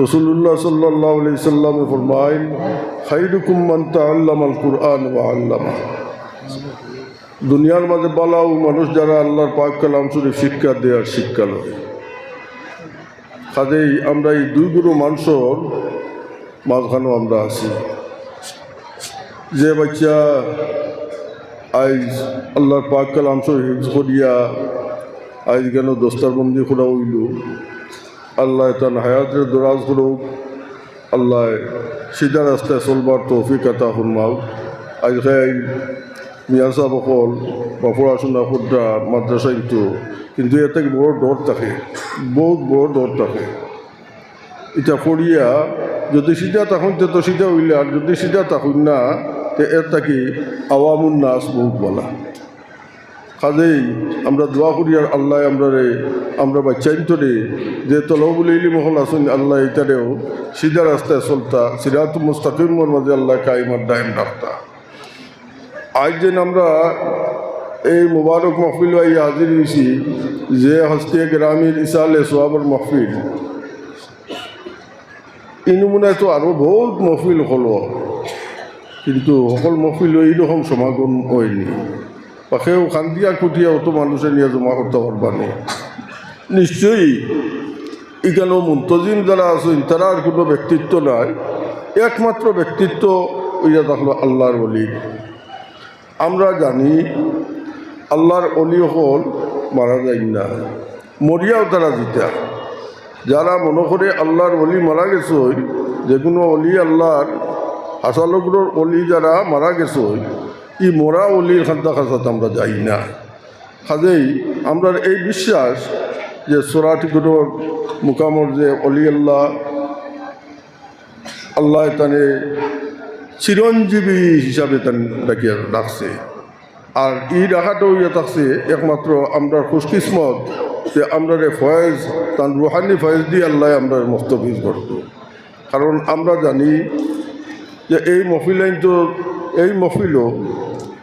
রসুল্লাহ সাল্লাহ আলি সাল্লামে ফরমাইন খাইরুকুম মান তাআল্লামাল কুরআন ওয়া আল্লামা। দুনিয়ার মাঝে বালাও মানুষ যারা আল্লাহর পাক কালাম শরীফ শিক্ষা দেওয়ার শিক্ষা লয়। কাজেই আমরা এই দুই গুরু মানুষের মাঝখানেও আমরা আছি। যে বাচ্চা আইজ আল্লাহর পাক কালাম শরীফ করিয়া আইজ কেন দস্তার বন্দি করা হইল। আল্লাহ তান হায়াতের দরাজ করুক। আল্লাহ সিধা রাস্তায় চলবার তৌফিক আতা হুনমাও আজ খাই মিয়া সাহেব অকল বা পড়াশোনা খুদ্া মাদ্রাসা কিন্তু কিন্তু এতে বড় ডর থাকে, বহুত বড় ডর থাকে। এটা পড়িয়া যদি সিধা তখন তো সিধা হইলে, আর যদি সিধা তখন না, তে এর থাকি আওয়ামুন নাস বহুত বলা। কাজেই আমরা দোয়া করি আর আল্লাহ আমরা রে, আমরা বাচ্চাইন্তরে যে তলবুল ইলি মহল আসুন, আল্লাহ ইতারেও সিধা রাস্তায় চলতা, সিরাত মুস্তাকিমর মাঝে আল্লাহ কাইমার ডাইম রাখতা। আজ যেন আমরা এই মুবারক মহফিল আই হাজির হয়েছি যে হস্তিয়া গ্রামীণ ইসালে সোয়াবর মহফিল। এই নমুনায় তো আরও বহুত মহফিল হলো, কিন্তু সকল মহফিল এইরকম সমাগম হয়নি। পাখেও খান্দিয়া কুটিয়া অত মানুষে নিয়ে জমা করতে পারবানি নিশ্চয়ই এখানেও মুন্তজিম যারা আছেন, তারা আর কোনো ব্যক্তিত্ব নাই। একমাত্র ব্যক্তিত্ব ইয়া থাকল আল্লাহর অলি আমরা জানি আল্লাহর অলি হল মারা যায় না, মরিয়াও তারা জিতা। যারা মনে করে আল্লাহর অলি মারা গেছে, যে কোনো অলি আল্লাহর আসালগুলোর অলি যারা মারা গেছে ই মরা অলির খাদ্দা খাসাতে আমরা যাই না। কাজেই আমরা এই বিশ্বাস যে সোরাটিগুলোর মুকামর যে অলি আল্লাহ আল্লাহ তানে চিরঞ্জীবী হিসাবে তান ডাকিয়া রাখছে। আর ই রাখাটাও ইয়ে থাকছে, একমাত্র আমরা খুশকিসমত যে আমরা রে ফয়েজ, তান রুহানি ফয়েজ দিয়ে আল্লাহ আমরা মস্তফিজ করত কারণ আমরা জানি যে এই মফিলাইন তো, এই মফিলও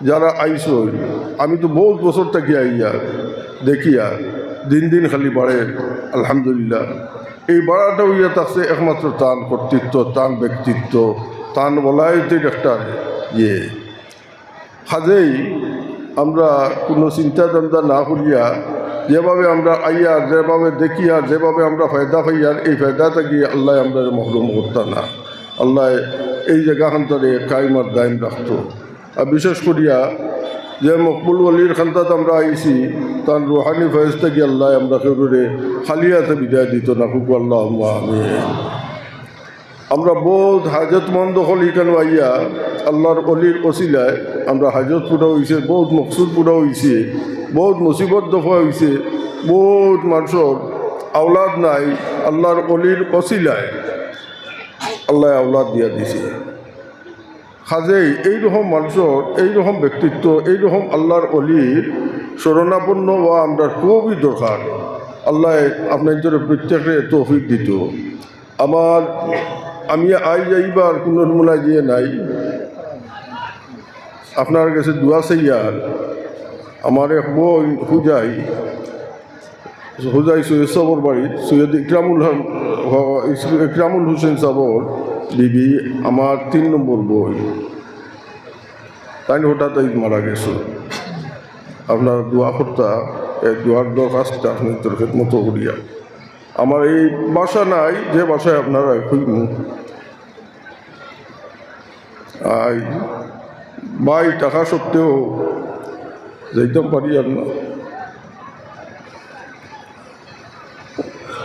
যারা আইস, আমি তো বহুত বছর থাকি আইয়া দেখিয়া দিন দিন খালি বাড়ে, আলহামদুলিল্লাহ। এই বাড়াটাও ইয়ে থাকছে একমাত্র তান কর্তৃত্ব, তান ব্যক্তিত্ব, তান বলাইতে একটা ইয়ে। কাজেই আমরা কোনো চিন্তা চিন্তা না করিয়া, যেভাবে আমরা আইয়া, যেভাবে দেখিয়া যেভাবে আমরা ফায়দা পাইয়ার এই ফায়দা থাকি আল্লাহ আমরা মহরুম করতাম না। আল্লাহ এই জায়গাখানটারে কাইমার দায়ম রাখতো। বিশেষ করিয়া যে মকবুল অলির খান্তাত আমরা আইছি, তার রুহানি ফয়েজ থেকে আল্লাহ আমরা কেউরে খালিয়াতে বিদায় দিত না কুকু আল্লাহ আমি আমরা বহুত হাজতমন্দ হল ইকান আইয়া আল্লাহর অলির ওসিলায় আমরা হাজত পুরা হয়েছে বহুত মকসুদ পুরা হয়েছে বহুত মুসিবত দফা হয়েছে বহুত মানুষের আওলাদ নাই, আল্লাহর অলির ওসিলায় আল্লাহ আওলাদ দিয়া দিছে। কাজেই এইরকম মানুষের, এইরকম ব্যক্তিত্ব, এইরকম আল্লাহর অলির শরণাপন্ন হওয়া আমরা খুবই দরকার। আল্লাহ আপনার জন্য প্রত্যেকে তৌফিক দিত। আমার, আমি আই যাইবার কোনো নমুনা দিয়ে নাই। আপনার কাছে দোয়া চাইয়ার আমার এক বই হুজাই হুজাই সৈয়দ সাবর বাড়ির, সৈয়দ ইকরামুল ইকরামুল হোসেন সাবর। বিবি, আমার তিন নম্বর বই। তাই হঠাৎ এই মারা গেছে। আপনার দোয়া করতা এই দোয়ার দরখাস্ত আপনি তোর মতো করিয়া। আমার এই বাসা নাই, যে বাসায় আপনারা খুঁজব আই, বাই টাকা সত্ত্বেও যাইতাম পারি আর না।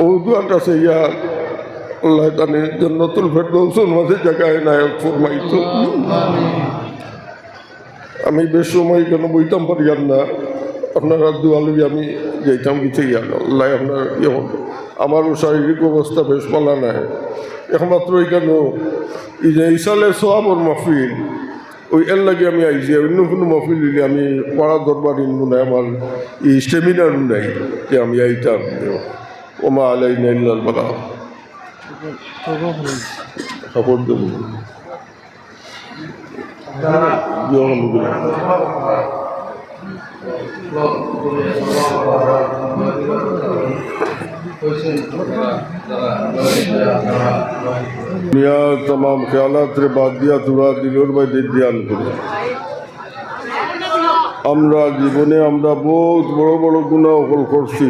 ও দুয়ারটা সে ইয়ার আল্লাহ তানে জন্নতুল ফেরদৌসুর মাঝে জায়গায় নায়ক ফরমাইত। আমি বেশ সময় কেন বইতাম পারি আর না। আপনারা দুয়ালবি আমি কিছু ইয়ার আল্লাহ আপনার ইয়ে। আমারও শারীরিক অবস্থা বেশ পালা নাই। একমাত্র এখানে এই যে ইসালে সোয়াবর মহফিল, ওই এর লাগে আমি আইছি। অন্য কোনো মহফিল দিলে আমি পড়া দরবার ইনবো নাই, আমার এই স্টেমিনার নাই যে আমি আইতাম। ওমা আলাই নাইল্লাল বলা। কাপড় দেবো আলহামদুলিল্লাহ দুনিয়ার तमाम ख्यालात রে বাদ দিয়া তোরা দিলর বাইরে ধ্যান করি আমরা জীবনে আমরা বহুত বড় বড় গুণা অকল করছি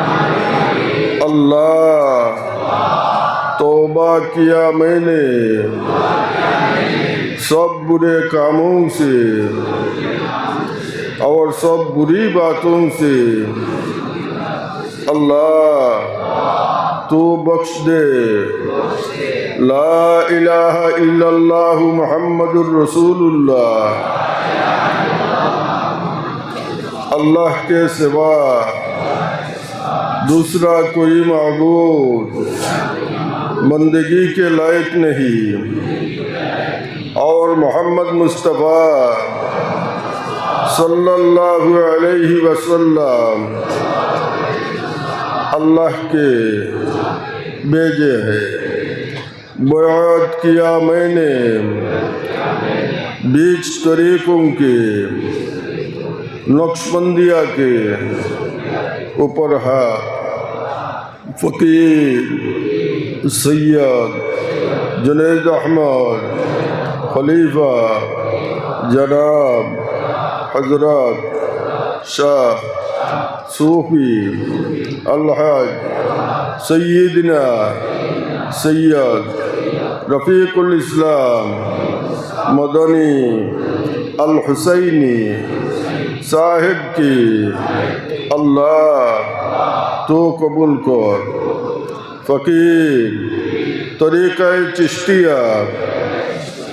کیا میں نے۔ سب برے کاموں سے۔ اور سب بری باتوں سے۔ اللہ تو بخش دے۔ لا الہ الا اللہ محمد الرسول اللہ۔ اللہ کے سوا دوسرا کوئی معبود۔ بندگی کے لائق نہیں۔ اور محمد مصطفیٰ صلی اللہ علیہ وسلم اللہ کے بیجے ہے بیعت کیا میں نے بیچ طریقوں کے، نقش بندیا کے اوپر ہاں فقیر سید جنید أحمد خلیفہ جناب حضرت شاہ صوفی الحاج سیدنا سید رفیق الإسلام مدنی الحسینی صاحب کی اللہ تو قبول کر فقیر طریقہ چشتیہ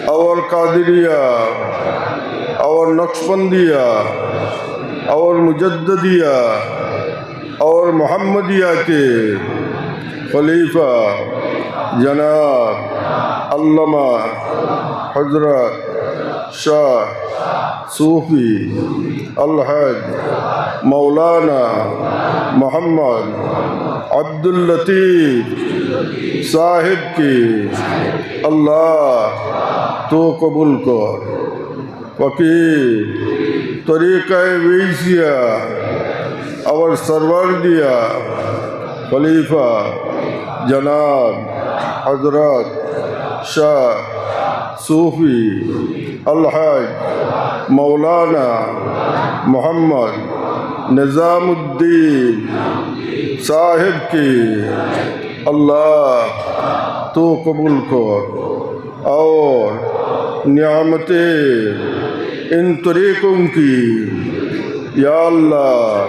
اور قادریہ اور نقشبندیہ، اول اور مجددیہ اور محمدیہ کے خلیفہ جناب علامہ حضرت شاہ صوفی الحج مولانا محمد عبد الطیف صاحب کی اللہ تو قبول کر۔ فقیر، طریقہ ویسیہ اور سرور دیا۔ خلیفہ جناب حضرت شاہ صوفی الحج مولانا محمد نظام الدین صاحب کی اللہ تو قبول کر اور نعمتیں ان طریقوں کی۔ یا اللہ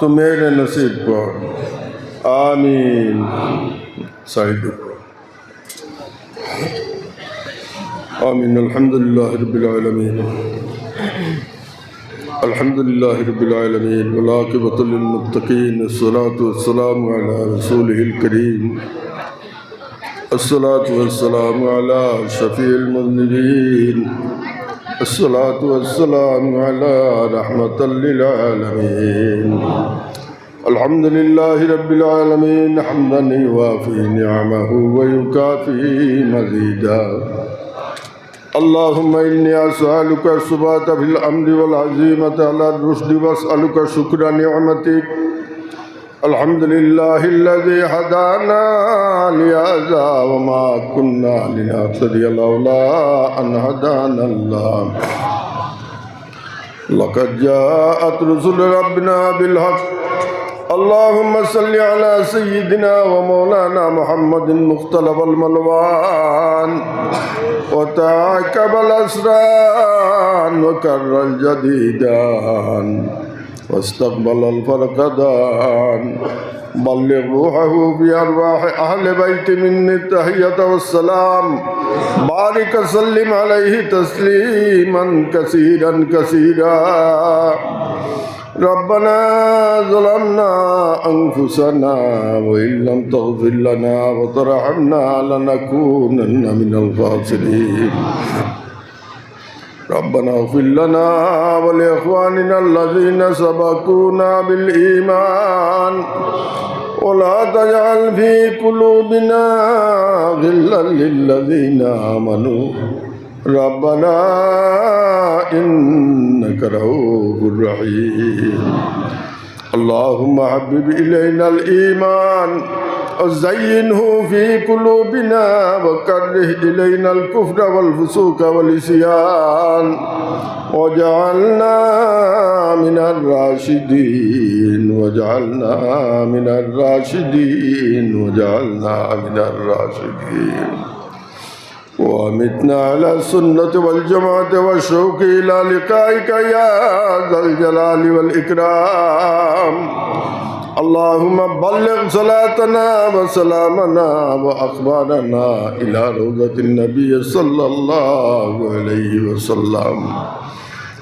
تو میرے نصیب کر۔ آمین۔ صاحب آمین۔ الحمد للہ رب العالمین۔ الحمد لله رب العالمين والعاقبة للمتقين الصلاة والسلام على رسوله الكريم. الصلاة والسلام على شفيع المذنبين. الصلاة والسلام على رحمة للعالمين. الحمد لله رب العالمين حمدا يوافي نعمه ويكافي مزيدا. اللهم إني أسألك الثبات في الأمر والعزيمة على الرشد وأسألك شكر نعمتك الحمد لله الذي هدانا لهذا وما كنا لنهتدي لولا أن هدانا الله لقد جاءت رسل ربنا بالحق اللهم صل على سيدنا ومولانا محمد مختلف الملوان وتعقب الأسران وكر الجديدان واستقبل الفرقدان بلغ روحه في أرواح أهل بيت مني التحية والسلام بارك سلم عليه تسليما كثيرا كثيرا ربنا ظلمنا أنفسنا وإن لم تغفر لنا وترحمنا لنكونن من الخاسرين ربنا اغفر لنا ولإخواننا الذين سبقونا بالإيمان ولا تجعل في قلوبنا غلا للذين آمنوا ربنا إنك رؤوف رحيم اللهم حبب إلينا الإيمان وزينه في قلوبنا وكره إلينا الكفر والفسوق والعصيان وجعلنا من الراشدين وجعلنا من الراشدين وجعلنا من الراشدين ومتنا على السنة والجماعة والشوق إلى لقائك يا ذا الجلال والإكرام. اللهم بلغ صلاتنا وسلامنا وأخبارنا إلى روضة النبي صلى الله عليه وسلم.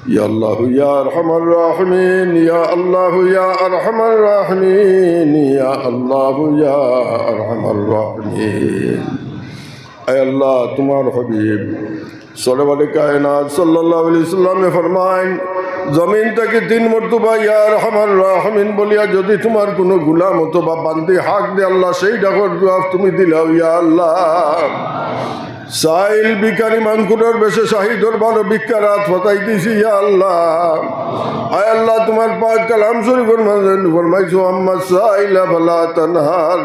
يا الله يا أرحم الراحمين يا الله يا أرحم الراحمين يا الله يا أرحم الراحمين. আল্লাহ, তোমার হবিব। সরবারে কায়নাত সাল্লাহ আলি সাল্লামে ফরমাইন জমিনটাকে তিন মর্তবা ইয়ার হামার রাহমিন বলিয়া যদি তোমার কোনো গুলাম অথবা বান্দি হাক দে আল্লাহ, সেই ডাকর জবাব তুমি দিলাও, ইয়া আল্লাহ। সাইল বিকারি মানকুরের বেশে শাহী দরবার রাত ফতাই দিছি ইয়া আল্লাহ। আয় আল্লাহ, তোমার পাক কালাম শরীফের মাঝে ফরমাইছো, আম্মা সাইলা ফালা তানহার।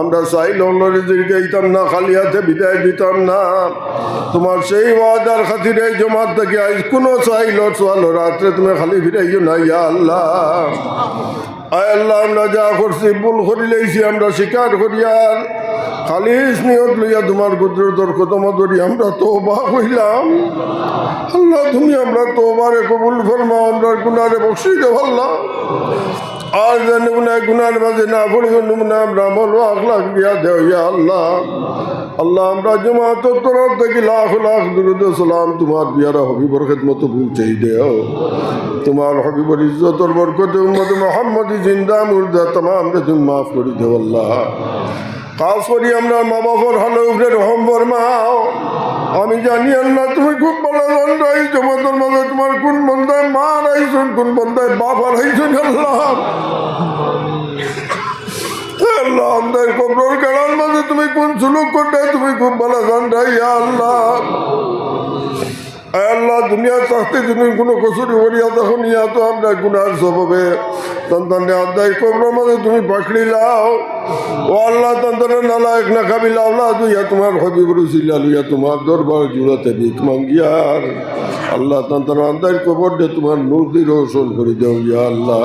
আমরা সাইল অন্যরে দীর্ঘাইতাম না, খালি হাতে বিদায় দিতাম না। তোমার সেই ওয়াদার খাতিরে জমাত থেকে আজ কোনো চাইল চোয়ালো রাত্রে তুমি খালি ফিরাইও না, ইয়া আল্লাহ। আয় আল্লাহ, আমরা যা করছি, ভুল করি আমরা স্বীকার করি খালিস নিয়ত লইয়া তোমার কুদরতর কদম ধরি আমরা তোবা হইলাম আল্লাহ, তুমি আমরা তোবারে কবুল ফরমাও, আমরা গুনারে বক্সি দেব আল্লাহ আর যেন গুনায় গুনার মাঝে না পড়ব নমুনা আমরা বলব আখলাখ দিয়া দেও ইয়া আল্লাহ। আল্লাহ, আমরা জমাত তরফ থেকে লাখ লাখ দুরুদ সালাম তোমার বিয়ারা হবিবর খেদমত পৌঁছাই দেও। তোমার হবিবর ইজ্জতর বরকতে উম্মত মোহাম্মদ জিন্দা মুর্দা তমাম রে তুমি মাফ করে দেও আল্লাহ। খাস করি আমরা মা বাবার হলো রহম আমি জানি আল্লাহ, তুমি খুব ভালো বন্ধ মাঝে তোমার কোন বন্ধায় মা রাইছুন কোন বন্ধায় বাপ হারাইছুন আল্লাহ। তুমি কোন সুলুক করতে, তুমি খুব ভালো জানো আল্লাহ। আল্লাহ দুনিয়া থাকতে তুমি কোনো কসুরি করিয়া তখন ইয়া তো আমরা, গুনার স্বভাবে। তন্তানে আদায় কবর মাঝে তুমি পাকড়ি লাও। ও আল্লাহ তন্তনে নালায়ক না খাবিলা আল্লাহ তুইয়া তোমার হবি বরুসিলা লইয়া তোমার দরবার জুড়াতে ভিক মাঙ্গিয়ার আল্লাহ তন্তনে আদায় কবর দে, তোমার নূর দিয়ে রোশন করে দেও, ইয়া আল্লাহ।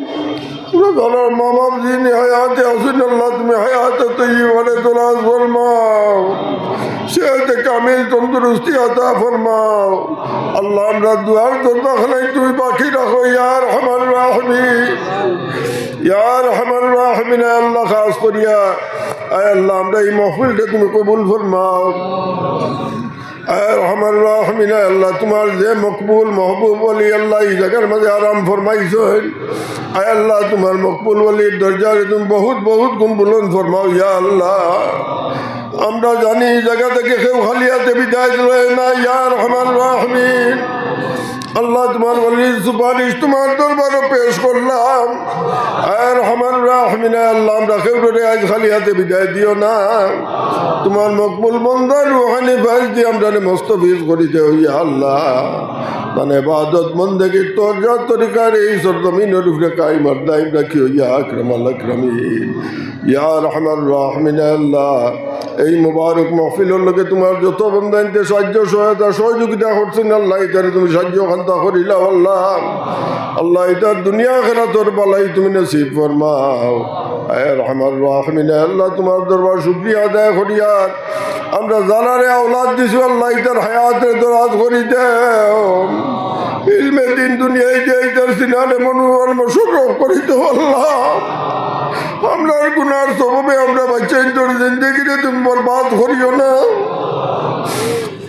তোমার মা বাপ যিনি হায়াতে আসেন আল্লাহ তুমি হায়াতে তৈবারে তোলাস ফরমাও। সেহতে কামিল তন্দুরুস্তি আতা ফরমাও। আল্লাহ, আমরা দুয়ার দরবার খানাই তুমি বাকি রাখো ইয়ার আমার রাহমি ইয়ার আমার রাহমিনা আল্লাহ করিয়া। আয় আল্লাহ, আমরা এই মহফিলটা তুমি কবুল ফরমাও। রহমান রাহমিনা, আল্লাহ তোমার যে মকবুল মহবুব বলি আল্লাহ এই জায়গার মাঝে আরাম ফরমাইছ আয় আল্লাহ তোমার মকবুল বলির দরজারে তুমি বহুত বহুত গুণ বুলন ফরমাও, ইয়া আল্লাহ। আমরা জানি এই জায়গা থেকে কেউ খালিয়াতে বিদায় দিলে না, ইয়া রহমান রাহমিন। আল্লাহ তোমার বলির সুপারিশ তোমার দরবারও পেশ করলাম। আর রহমান রাহমিনা আল্লাহ, আমরা কেউ করে আজ খালি হাতে বিদায় দিও না। তোমার মকবুল বন্দার রুহানি ফাইজ দিয়ে আমরা মস্তফিজ করিতে হইয়া আল্লাহ। মানে বাদত মন্দেগি তোর যা তরিকার এই সরজমিনের উপরে কাইমার দাইম রাখি হইয়া আকরাম ক্রমিন ইয়া রহমান রাহমিনা আল্লাহ। এই মুবারক মহফিলের লোকে তোমার যত বন্ধাইতে সাহায্য, সহায়তা, সহযোগিতা করছেন আল্লাহ এটারে তুমি সাহায্য খান্তা করিলা, আল্লাহ। আল্লাহ এটার দুনিয়া খেলা তোর বালাই তুমি নসিব ফরমাও। রহমান রাহমিন আল্লাহ তোমার দরবার শুক্রিয়া আদায় করিয়ার আমরা জানারে আওলাদ দিছু, আল্লাহ ইতার হায়াতে দরাজ করি দেও। ইলমে দিন দুনিয়ায় যে ইতার সিনারে মনোরম সুরভ করি দেও আল্লাহ। আমরার গুনার স্বভাবে আমরা বাচ্চা তোর জিন্দগিরে তুমি বরবাদ করিও না।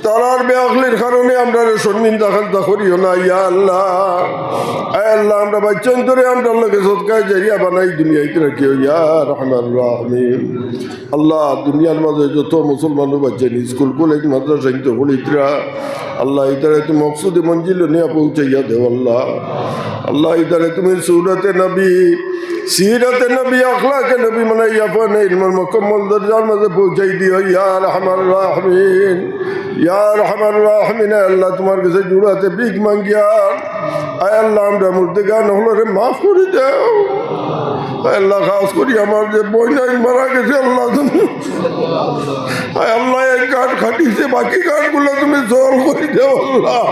তারার বেআখলির কারণে আমরা শর্মিন দাখাল করিও না, ইয়া আল্লাহ। আয় আল্লাহ, আমরা বাচ্চান ধরে আমরা লোকে সৎকায় জারিয়া বানাই দুনিয়াতে রাখিও, ইয়া রহমান রাহমিন আল্লাহ, দুনিয়ার মাঝে যত মুসলমানও বাচ্চান স্কুল, কলেজ, মাদ্রাসা ইন্ত পড়িতরা আল্লাহ ইতারে তুমি মকসুদে মঞ্জিল নিয়ে পৌঁছাইয়া দেও, আল্লাহ। আল্লাহ ইতারে তুমি সুরতে নবী সিরতে নবী, আখলাকে নবী মানে ইয়াফান ইলমুল মুকম্মল দরজার মাঝে পৌঁছাই দিও, ইয়া রহমান রাহমিন, ইয়া রহমান রাহমিন আল্লাহ তোমার কাছে জুড়াতে বিগ মাঙ্গিয়া, আয় আল্লাহ আমরা মূর্তি গান হলো রে মাফ করে দাও। আল্লাহ, খাস করি আমার যে বই নাই, মারা গেছে আল্লাহ তুমি। আল্লাহ এক কাঠ খাটিছে, বাকি কাঠগুলো তুমি জল করে দাও আল্লাহ।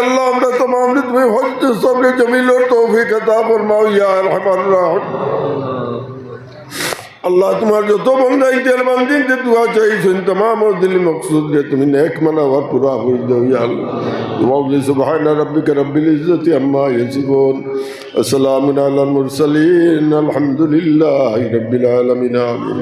আল্লাহ, আমরা তমাম তুমি ভক্ত সবকে জমিল তৌফিক ফরমাও, ইয়া রহমান আল্লাহ, তোমার যত বন্ধা ইন্টার বান্দিন, যে দোয়া চাইছেন, তমাম দিল মকসুদ যে তুমি নেক মানে হওয়া পুরা করে দাও ইয়া আল্লাহ। তোমার সুবহান রাব্বিকা রব্বিল ইজ্জতি আম্মা ইয়াসিফুন। আসসালামু আলাল মুরসালিন, আলহামদুলিল্লাহি রাব্বিল আলামিন, আমিন।